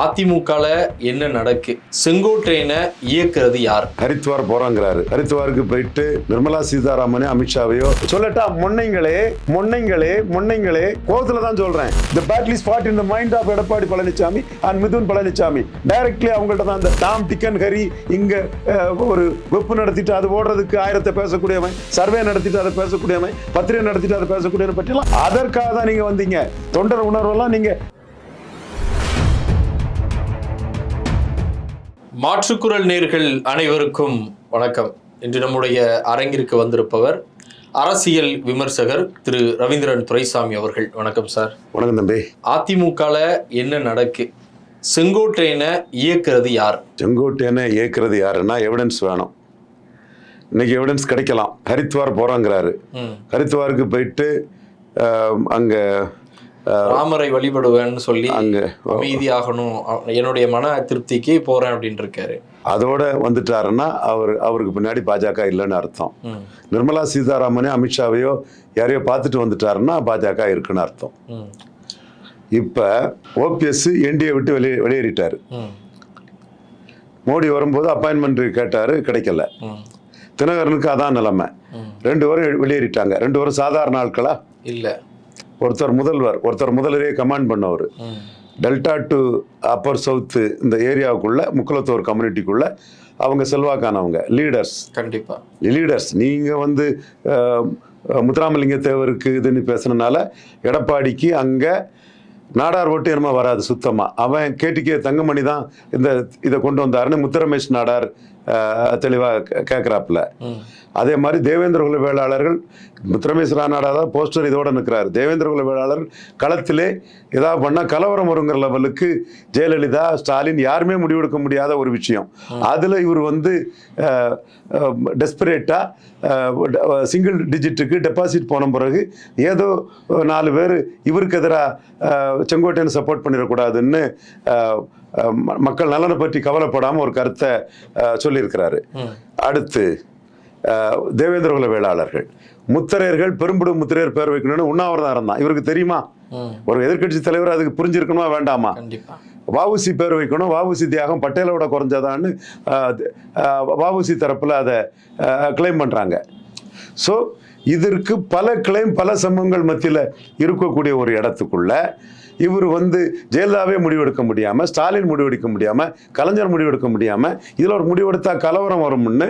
அதிமுகல என்ன நடக்கு? செங்கோட்டையனை இயக்குறது யார்? ஹரித்வார் போறாங்கிறாரு. ஹரித்வாருக்கு போயிட்டு நிர்மலா சீதாராமனே அமித்ஷாவையோ சொல்லட்டா முன்னைங்களே முன்னைங்களே முன்னைங்களே கோவத்துல தான் சொல்றேன். இந்த battle is fought in the mind of Edappadi Palaniswami and Mithun Palaniswami directly அவங்கள்ட்ட தான் அந்த டாம் டிக்கன் ஹரி இங்க ஒரு வெப்பு நடத்திட்டு அது ஓடுறதுக்கு ஆயிரத்தை பேசக்கூடியவன் சர்வே நடத்திட்டு அதை பேசக்கூடியவன் பத்திரிகை நடத்திட்டு அதை பேசக்கூடியவன் பற்றிலாம் அதற்காக தான் நீங்க வந்தீங்க. தொண்டர் உணர்வெல்லாம் நீங்க மாற்றுக்குரல் நேர்கள் அனைவருக்கும் வணக்கம். இன்று நம்முடைய அரங்கிற்கு வந்திருப்பவர் அரசியல் விமர்சகர் திரு ரவீந்திரன் துரைசாமி அவர்கள். வணக்கம் சார். வணக்கம் தம்பி. அதிமுகல என்ன நடக்கு? செங்கோட்டையனை இயக்குறது யார்? செங்கோட்டையனை இயக்குறது யாருன்னா எவிடன்ஸ் வேணும். இன்னைக்கு எவிடன்ஸ் கிடைக்கலாம். ஹரித்வார் போறாங்கிறாரு. ம். ஹரித்வாருக்கு போயிட்டு அங்க ராமரை வழிபடுவேன்னு சொல்லி அங்க. அமைதியாகணும். என்னுடைய மன திருப்திக்கு போறேன் அப்படின்னு இருக்காரு அதோட வந்துட்டாருன்னா அவர் அவருக்கு பின்னாடி பாஜக இல்லைன்னு அர்த்தம். நிர்மலா சீதாராமனே அமித்ஷாவையோ யாரையோ பார்த்துட்டு வந்துட்டாருன்னா பாஜக இருக்குன்னு அர்த்தம். இப்போ ஓபிஎஸ் என்டிஏ விட்டு வெளியே வெளியேறிட்டாரு. மோடி வரும்போது அப்பாயின்மெண்ட் கேட்டாரு கிடைக்கல. தினகரனுக்கு அதான் நிலைமை. ரெண்டு பேரும் வெளியேறிட்டாங்க. ரெண்டு பேரும் சாதாரண ஆட்களா? இல்ல. ஒருத்தர் முதல்வர் ஒருத்தர் முதல்வரே கமாண்ட் பண்ணவர். டெல்டா டு அப்பர் சவுத்து இந்த ஏரியாவுக்குள்ள முக்குலத்தோர் கம்யூனிட்டிக்குள்ள அவங்க செல்வாக்கானவங்க லீடர்ஸ் கண்டிப்பா. லீடர்ஸ் நீங்கள் வந்து முத்துராமலிங்க தேவருக்கு இதுன்னு பேசுனனால எடப்பாடிக்கு அங்கே நாடார் ஓட்டு என்னமோ வராது சுத்தமாக அவன் கேட்டிக்கே தங்கமணி தான் இந்த இதை கொண்டு வந்தாருன்னு முத்துரமேஷ் நாடார் தெளிவாக கேட்குறாப்புல. அதே மாதிரி தேவேந்திர குல வேளாளர்கள் முத்துரமேஷ் ராநாடா தான் போஸ்டர் இதோட நிற்கிறார் தேவேந்திர குல வேளாளர் களத்திலே ஏதாவது பண்ணால் கலவரம் வருங்கிற லெவலுக்கு ஜெயலலிதா ஸ்டாலின் யாருமே முடிவெடுக்க முடியாத ஒரு விஷயம். அதில் இவர் வந்து டெஸ்பரேட்டாக சிங்கிள் டிஜிட்டுக்கு டெபாசிட் போன பிறகு ஏதோ நாலு பேர் இவருக்கு எதிராக செங்கோட்டையனை சப்போர்ட் பண்ணிடக்கூடாதுன்னு மக்கள் நலனை பற்றி கவலைப்படாமல் ஒரு கருத்தை சொல்லியிருக்கிறாரு. அடுத்து அஹ், தேவேந்திர குல வேளாளர்கள். முத்திரையர்கள் பெரும்படும் முத்திரையர் பேர் வைக்கணும்னு உண்ணாவிரதம் இருந்தான். இவருக்கு தெரியுமா. ஒரு எதிர்க்கட்சி தலைவர் அதுக்கு புரிஞ்சிருக்கணுமா வேண்டாமா? வாவுசி பேர் வைக்கணும். வாவுசி தியாகம் பட்டேலோட குறைஞ்சதான்னு வாவுசி தரப்புல அதை கிளைம் பண்றாங்க. ஸோ இதற்கு பல கிளைம் பல சம்பவங்கள் மத்தியில் இருக்கக்கூடிய ஒரு இடத்துக்குள்ள இவர் வந்து ஜெயலலிதாவே முடிவெடுக்க முடியாம ஸ்டாலின் முடிவெடுக்க முடியாம கலைஞர் முடிவெடுக்க முடியாம இதுல ஒரு முடிவெடுத்தா கலவரம் வரும்னு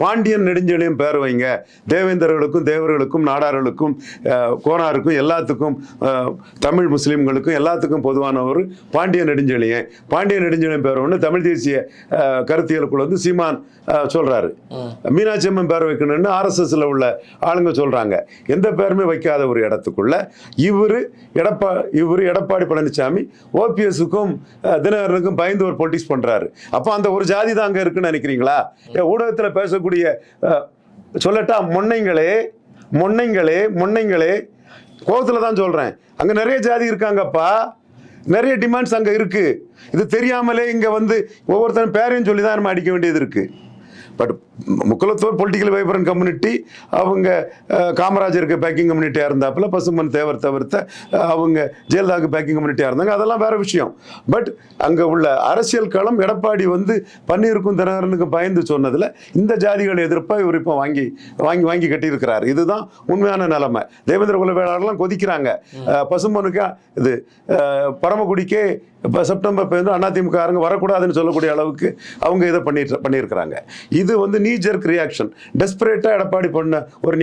பாண்டியன் நெடுஞ்செழியும் பேர் வைங்க. தேவேந்தர்களுக்கும் தேவர்களுக்கும் நாடார்களுக்கும் கோனாருக்கும் எல்லாத்துக்கும் தமிழ் முஸ்லீம்களுக்கும் எல்லாத்துக்கும் பொதுவான ஒரு பாண்டிய நெடுஞ்செழியன். பாண்டிய நெடுஞ்செழியன் பேர் ஒன்று தமிழ் தேசிய கருத்தியலுக்குள்ள வந்து சீமான் அஹ், சொல்றாரு. மீனாட்சி அம்மன் பேர் வைக்கணும்னு ஆர்எஸ்எஸ்ல உள்ள ஆளுங்க சொல்றாங்க. எந்த பேருமே வைக்காத ஒரு இடத்துக்குள்ள இவர் எடப்பா இவர் எடப்பாடி பழனிசாமி ஓபிஎஸ்க்கும் தினகரனுக்கும் பயந்து ஒரு பொலிட்டிக்ஸ் பண்றாரு. அப்போ அந்த ஒரு ஜாதி தான் அங்க இருக்குன்னு நினைக்கிறீங்களா? ஊடகத்தில் ஊடகத்துல பேசக்கூடிய சொல்லட்டா முன்னைங்களே முன்னைங்களே முன்னைங்களே கோபத்தில் தான் சொல்றேன். அங்க நிறைய ஜாதி இருக்காங்கப்பா. நிறைய டிமாண்ட்ஸ் அங்க இருக்கு. இது தெரியாமலே இங்க வந்து ஒவ்வொருத்தரும் பேரையும் சொல்லி தான் நம்ம அடிக்க வேண்டியது இருக்கு. But Mukkulathor political vibrant community அவங்க காமராஜருக்கு பேக்கிங் கம்யூனிட்டியாக இருந்தாப்புல பசுமன் தேவர் தவிர்த்த அவங்க ஜெயலலிதாவுக்கு பேக்கிங் கம்யூனிட்டியாக இருந்தாங்க. அதெல்லாம் வேற விஷயம். பட் அங்கே உள்ள அரசியல் களம் எடப்பாடி வந்து பன்னீருக்கும் தினகரனுக்கும் பயந்து சொன்னதில் இந்த ஜாதிகள் எதிர்ப்பாக இவர் இப்போ வாங்கி வாங்கி வாங்கி கட்டியிருக்கிறார். இதுதான் உண்மையான நிலைமை. தேவேந்திர குலவேளாளர்லாம் கொதிக்கிறாங்க. பசுமனுக்கு இது பரமக்குடிக்கே இப்போ செப்டம்பர் இப்போ வந்து அதிமுககாரங்க வரக்கூடாதுன்னு சொல்லக்கூடிய அளவுக்கு அவங்க இதை பண்ணிட்டு பண்ணியிருக்கிறாங்க. இது வந்து நீஜர்க் ரியாக்ஷன் டெஸ்பரேட்டாக எடப்பாடி பண்ண ஒரு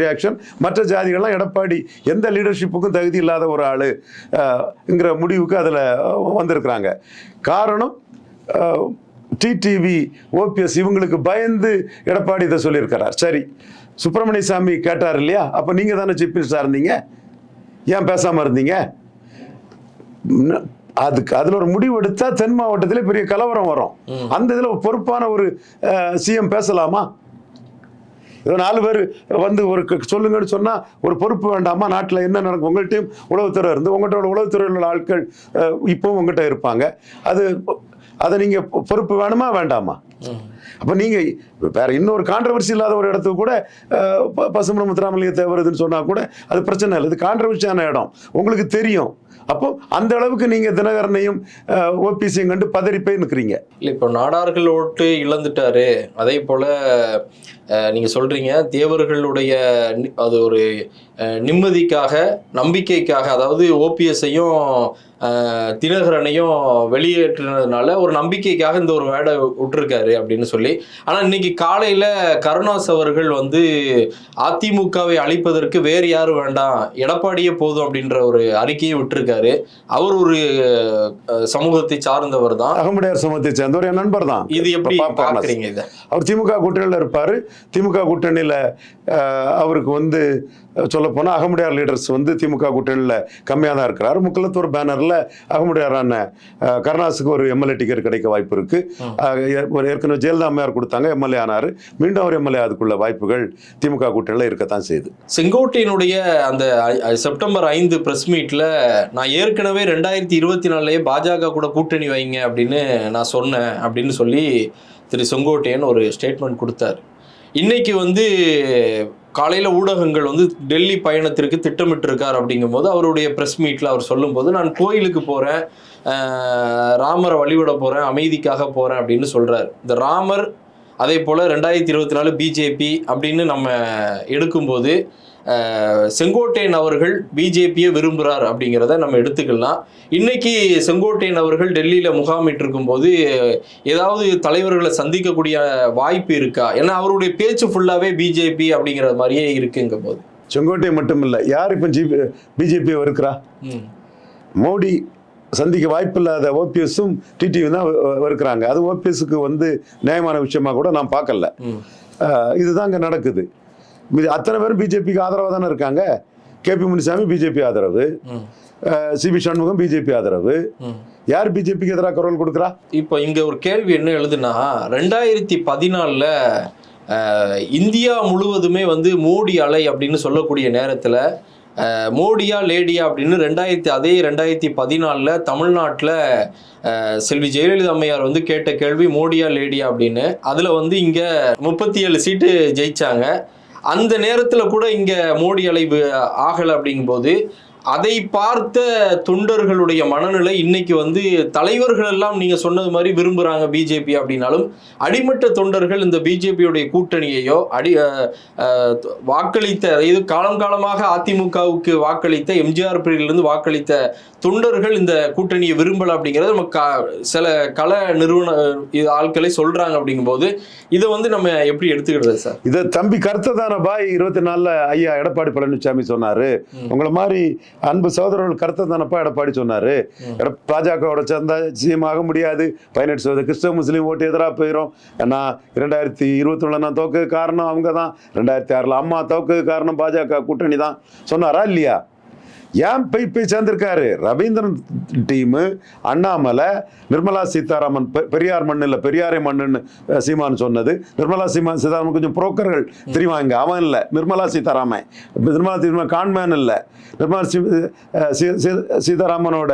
ரியாக்ஷன் மற்ற ஜாதிகள்லாம் எடப்பாடி எந்த லீடர்ஷிப்புக்கும் தகுதி இல்லாத ஒரு ஆளுங்கிற முடிவுக்கு அதில் வந்திருக்கிறாங்க. காரணம் டிடிவி ஓபிஎஸ் இவங்களுக்கு பயந்து எடப்பாடி இதை சொல்லியிருக்கிறார். சரி சுப்பிரமணிய சாமி கேட்டார் இல்லையா? அப்போ நீங்கள் தானே சீஃப் மினிஸ்டராக இருந்தீங்க? ஏன் பேசாமல் இருந்தீங்க? அதுக்கு அதில் ஒரு முடிவு எடுத்தா தென் மாவட்டத்திலே பெரிய கலவரம் வரும். அந்த இதில் பொறுப்பான ஒரு சிஎம் பேசலாமா? ஏதோ நாலு பேர் வந்து ஒரு சொல்லுங்கன்னு சொன்னால் ஒரு பொறுப்பு வேண்டாமா? நாட்டில் என்ன நடக்கும்? உங்கள்கிட்டயும் உளவுத்துறை இருந்து உங்கள்கிட்ட உளவுத்துறையில் உள்ள ஆட்கள் இப்பவும் உங்கள்கிட்ட இருப்பாங்க. அது அதை நீங்கள் பொறுப்பு வேணுமா? வேண்டாமா? அப்போ நீங்கள் வேற இன்னொரு கான்ட்ரவர்சி இல்லாத ஒரு இடத்துக்கு கூட அஹ், ப- பசுமன முத்துராமலிங்க தேவருதுன்னு சொன்னால் கூட அது பிரச்சனை இல்லை. இது கான்ட்ரவர்சியான இடம். உங்களுக்கு தெரியும். அப்போ அந்த அளவுக்கு நீங்கள் தினகரனையும் ஓபிசியும் கண்டு பதறி போய் நிற்கிறீங்க இல்லை இப்போ நாடார்கள் ஓட்டு இழந்துட்டாரு. அதே போல நீங்க சொல்றீங்க தேவர்களுடைய அது ஒரு நிம்மதிக்காக நம்பிக்கைக்காக அதாவது ஓபிஎஸ்ஸையும் தினகரனையும் வெளியேற்றினதுனால ஒரு நம்பிக்கைக்காக இந்த ஒரு வேடை விட்டுருக்காரு அப்படின்னு சொல்லி. ஆனா இன்னைக்கு காலையில கருணாஸ் அவர்கள் வந்து அதிமுகவை அழிப்பதற்கு வேறு யாரும் வேண்டாம் எடப்பாடியே போதும் அப்படின்ற ஒரு அறிக்கையை விட்டிருக்காரு. அவர் ஒரு சமூகத்தை சார்ந்தவர் தான். அகமுடையார் சமூகத்தை சேர்ந்தவர் என் நண்பர் தான். இது எப்படி பா- பா- பாக்குறீங்க இத? அவர் திமுக கூட்டணியில் இருப்பார். திமுக கூட்டணியில் அவருக்கு வந்து சொல்ல போனால் அகமுடையார் லீடர்ஸ் வந்து திமுக கூட்டணியில் கம்மியாக தான் இருக்கிறார். முக்கலத்தூர் பேனரில் அகமுடையாரான அஹ், கருணாஸுக்கு ஒரு எம்எல்ஏ டிக்கெட் கிடைக்க வாய்ப்பு இருக்கு. அஹ், ஏ- ஒரு ஏற்கனவே ஜெயலலிதா அம்மையார் கொடுத்தாங்க எம்எல்ஏ ஆனார். மீண்டும் அவர் எம்எல்ஏ அதுக்குள்ள வாய்ப்புகள் திமுக கூட்டணியில் இருக்கத்தான் செய்யுது. செங்கோட்டையினுடைய அந்த செப்டம்பர் ஐந்து பிரஸ் மீட்ல நான் ஏற்கனவே ரெண்டாயிரத்தி இருபத்தி நாலுலயே பாஜக கூட கூட்டணி வைங்க அப்படின்னு நான் சொன்னேன் அப்படின்னு சொல்லி திரு செங்கோட்டையன் ஒரு ஸ்டேட்மெண்ட் கொடுத்தாரு. இன்னைக்கு வந்து காலையில் ஊடகங்கள் வந்து டெல்லி பயணத்திற்கு திட்டமிட்டிருக்கார் அப்படிங்கும்போது அவருடைய ப்ரெஸ் மீட்டில் அவர் சொல்லும்போது நான் கோயிலுக்கு போகிறேன் ராமரை வழிபட போகிறேன் அமைதிக்காக போகிறேன் அப்படின்னு சொல்கிறார் இந்த ராமர் அதே போல் ரெண்டாயிரத்தி இருபத்தி நாலு பிஜேபி அப்படின்னு நம்ம எடுக்கும்போது செங்கோட்டையன் அவர்கள் பிஜேபியை விரும்புகிறார் அப்படிங்கிறத நம்ம எடுத்துக்கலாம். இன்னைக்கு செங்கோட்டையன் அவர்கள் டெல்லியில் முகாமிட்டு போது ஏதாவது தலைவர்களை சந்திக்கக்கூடிய வாய்ப்பு இருக்கா? ஏன்னா அவருடைய பேச்சு ஃபுல்லாகவே பிஜேபி அப்படிங்கிற மாதிரியே இருக்குங்க போது செங்கோட்டை மட்டும் இல்லை யார் இப்போ ஜிபி பிஜேபியை இருக்கிறா மோடி சந்திக்க வாய்ப்பில்லாத ஓபிஎஸும் டிடியும் தான் இருக்கிறாங்க அது ஓபிஎஸ்க்கு வந்து நியாயமான விஷயமா கூட நான் பார்க்கல. இதுதான் அங்கே நடக்குது. இது அத்தனை பேரும் பிஜேபிக்கு ஆதரவாக தானே இருக்காங்க? கேபி முனிசாமி பிஜேபி ஆதரவு. சிபி சண்முகம் பிஜேபி ஆதரவு. யார் பிஜேபிக்கு எதிராக குரல் கொடுக்குறா? இப்போ இங்க ஒரு கேள்வி என்ன எழுதுனா ரெண்டாயிரத்தி பதினாலில் இந்தியா முழுவதுமே வந்து மோடி அலை அப்படின்னு சொல்லக்கூடிய நேரத்தில் மோடியா லேடியா அப்படின்னு ரெண்டாயிரத்தி அதே ரெண்டாயிரத்தி பதினாலில் தமிழ்நாட்டில் செல்வி ஜெயலலிதா அம்மையார் வந்து கேட்ட கேள்வி மோடியா லேடியா அப்படின்னு. அதில் வந்து இங்கே முப்பத்தி ஏழு சீட்டு ஜெயித்தாங்க அந்த நேரத்தில் கூட இங்கே மோடி அலைவு ஆகலை அப்படிங்கும்போது அதை பார்த்த தொண்டர்களுடைய மனநிலை இன்னைக்கு வந்து தலைவர்கள் எல்லாம் நீங்க சொன்னது மாதிரி விரும்புறாங்க பிஜேபி அப்படின்னாலும் அடிமட்ட தொண்டர்கள் இந்த பிஜேபியுடைய கூட்டணியையோ அடி வாக்களித்த இது காலம் காலமாக அதிமுகவுக்கு வாக்களித்த எம்ஜிஆர் பிரிவிலிருந்து வாக்களித்த தொண்டர்கள் இந்த கூட்டணியை விரும்பல அப்படிங்கிறது நம்ம கா- சில கள நிறுவன இது ஆட்களை சொல்றாங்க அப்படிங்கும்போது இதை வந்து நம்ம எப்படி எடுத்துக்கிறது சார் இதை தம்பி கருத்ததான பாய் இருபத்தி நாலில் ஐயா எடப்பாடி பழனிசாமி சொன்னாரு. உங்களை மாதிரி அன்பு சகோதரர்கள் கருத்ததானப்பா எடப்பாடி சொன்னாரு. பாஜகவோட சேர்ந்தா ஆக முடியாது. பதினெட்டு சதவீத கிறிஸ்தவ முஸ்லீம் ஓட்டு எதிராக போயிடும் ஏன்னா இரண்டாயிரத்தி இருபத்தி நான் தோக்கு காரணம் அவங்க தான் ரெண்டாயிரத்தி ஆறில் அம்மா தோக்கு காரணம் பாஜக கூட்டணி தான் சொன்னாரா இல்லையா? ஏன் போய் போய் சேர்ந்திருக்காரு? ரவீந்திரன் டீமு அண்ணாமலை நிர்மலா சீதாராமன் பெ- பெரியார் மண்ணு இல்லை பெரியாரை மண்ணுன்னு சீமான் சொன்னது. நிர்மலா சீமான் சீதாராமன் கொஞ்சம் புரோக்கர்கள் தெரியுமா அவன் இல்லை. நிர்மலா சீதாராமன். நிர்மலா சீதாராமன் கான்மேன் இல்லை. நிர்மலா சீதாராமனோட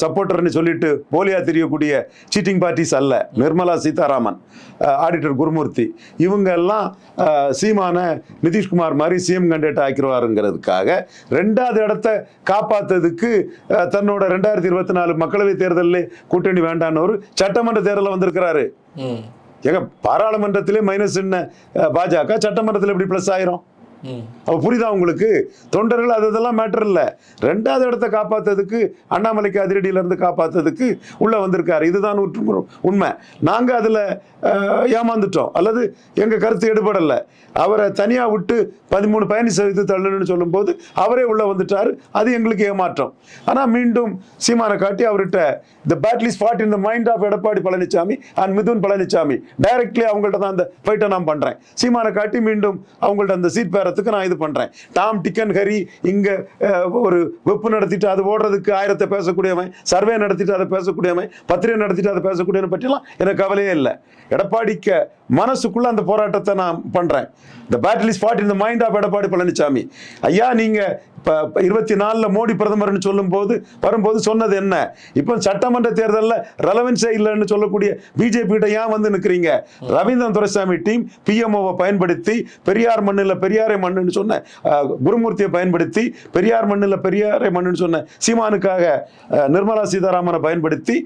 சப்போர்ட்டர்னு சொல்லிட்டு போலியா தெரியக்கூடிய சீட்டிங் பார்ட்டிஸ் அல்ல. நிர்மலா சீதாராமன் ஆடிட்டர் குருமூர்த்தி. இவங்க எல்லாம் சீமான நிதிஷ்குமார் மாதிரி சிஎம் கண்டேட் ஆக்கிடுவாருங்கிறதுக்காக ரெண்டாவது இடத்த காப்பாத்ததுக்கு அஹ், தன்னோட ரெண்டாயிரத்தி இருபத்தி நாலு மக்களவை தேர்தலில் கூட்டணி வேண்டான்னு ஒரு சட்டமன்ற தேர்தலில் வந்திருக்கிறாரு. ஏங்க பாராளுமன்றத்திலே மைனஸ் என்ன? பாஜக சட்டமன்றத்தில் எப்படி ப்ளஸ் ஆயிரும்? அப்போ புரியுதா உங்களுக்கு? தொண்டர்கள் அது இதெல்லாம் மேட்டர் இல்லை. ரெண்டாவது இடத்த காப்பாற்றதுக்கு அண்ணாமலைக்கு அதிரடியிலேருந்து காப்பாற்றதுக்கு உள்ளே வந்திருக்காரு. இதுதான் உற்று- உண்மை. நாங்கள் அதில் ஏமாந்துட்டோம். அல்லது எங்கள் கருத்து எடுபடலை. அவரை தனியாக விட்டு பதிமூணு பயணி சதவீதம் தள்ளணும்னு சொல்லும்போது அவரே உள்ளே வந்துட்டார். அது எங்களுக்கு ஏமாற்றம். ஆனால் மீண்டும் சீமானை காட்டி அவர்கிட்ட the badly spot in the mind of Edappadi Palaniswami and Mithun Palaniswami directly அவங்கள்ட்ட தான் அந்த ஃபைட்டை நான் பண்ணுறேன் சீமானை காட்டி மீண்டும் அவங்கள்ட்ட அந்த சீட் பேரத்துக்கு நான் இது பண்ணுறேன் டாம் டிக்கன் ஹரி இங்கே ஒரு வெப்பு நடத்திட்டு அது ஓடுறதுக்கு ஆயிரத்தை பேசக்கூடியவன் சர்வே நடத்திட்டு அதை பேசக்கூடியவன் பத்திரிகை நடத்திட்டு அதை பேசக்கூடியவன் பற்றிலாம் எனக்கு கவலையே இல்லை. எடப்பாடிக்க மனசுக்குள்ளே அந்த போராட்டத்தை நான் பண்ணுறேன் இந்த பேட்டில் இஸ் ஃபாட் இந்த மைண்ட் ஆஃப் எடப்பாடி பழனிசாமி ஐயா நீங்கள் இப்போ இருபத்தி நாலில் மோடி பிரதமர்னு சொல்லும்போது வரும்போது சொன்னது என்ன? இப்போ சட்டமன்ற தேர்தலில் ரெலவென்ஸே இல்லைன்னு சொல்லக்கூடிய பிஜேபி கிட்ட ஏன் வந்து நிற்கிறீங்க ரவீந்திரன் துரைசாமி டீம் பிஎம்ஓவை பயன்படுத்தி பெரியார் மண்ணில் பெரியாரை மண்ணுன்னு சொன்ன குருமூர்த்தியை பயன்படுத்தி பெரியார் மண்ணில் பெரியாரை மண்ணுன்னு சொன்ன சீமானுக்காக நிர்மலா சீதாராமனை பயன்படுத்தி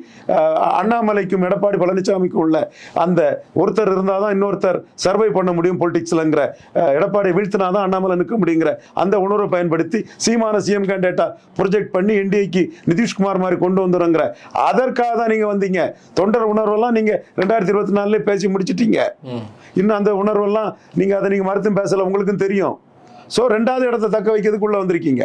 அண்ணாமலைக்கும் எடப்பாடி பழனிசாமிக்கும் உள்ள அந்த ஒருத்தர் இருந்தால் தான் இன்னொருத்தர் சர்வை பண்ண முடியும் பொலிட்டிக்ஸ்லங்கிற எடப்பாடி வீழ்த்தினா தான் அண்ணாமலை நிற்க முடியுங்கிற அந்த உணர்வை பயன்படுத்தி சீமான சிஎம் கேண்டேட்டா ப்ரொஜெக்ட் பண்ணி என்டிஏக்கு நிதிஷ்குமார் மாதிரி கொண்டு வந்துருங்கிற. அதற்காக தான் நீங்கள் வந்தீங்க. தொண்டர் உணர்வெல்லாம் நீங்கள் ரெண்டாயிரத்தி இருபத்தி நாலுலேயே பேசி முடிச்சிட்டீங்க. இன்னும் அந்த உணர்வெல்லாம் நீங்கள் அதை நீங்கள் மறுத்தும் பேசலை உங்களுக்கும் தெரியும். ஸோ ரெண்டாவது இடத்தை தக்க வைக்கிறதுக்குள்ளே வந்திருக்கீங்க.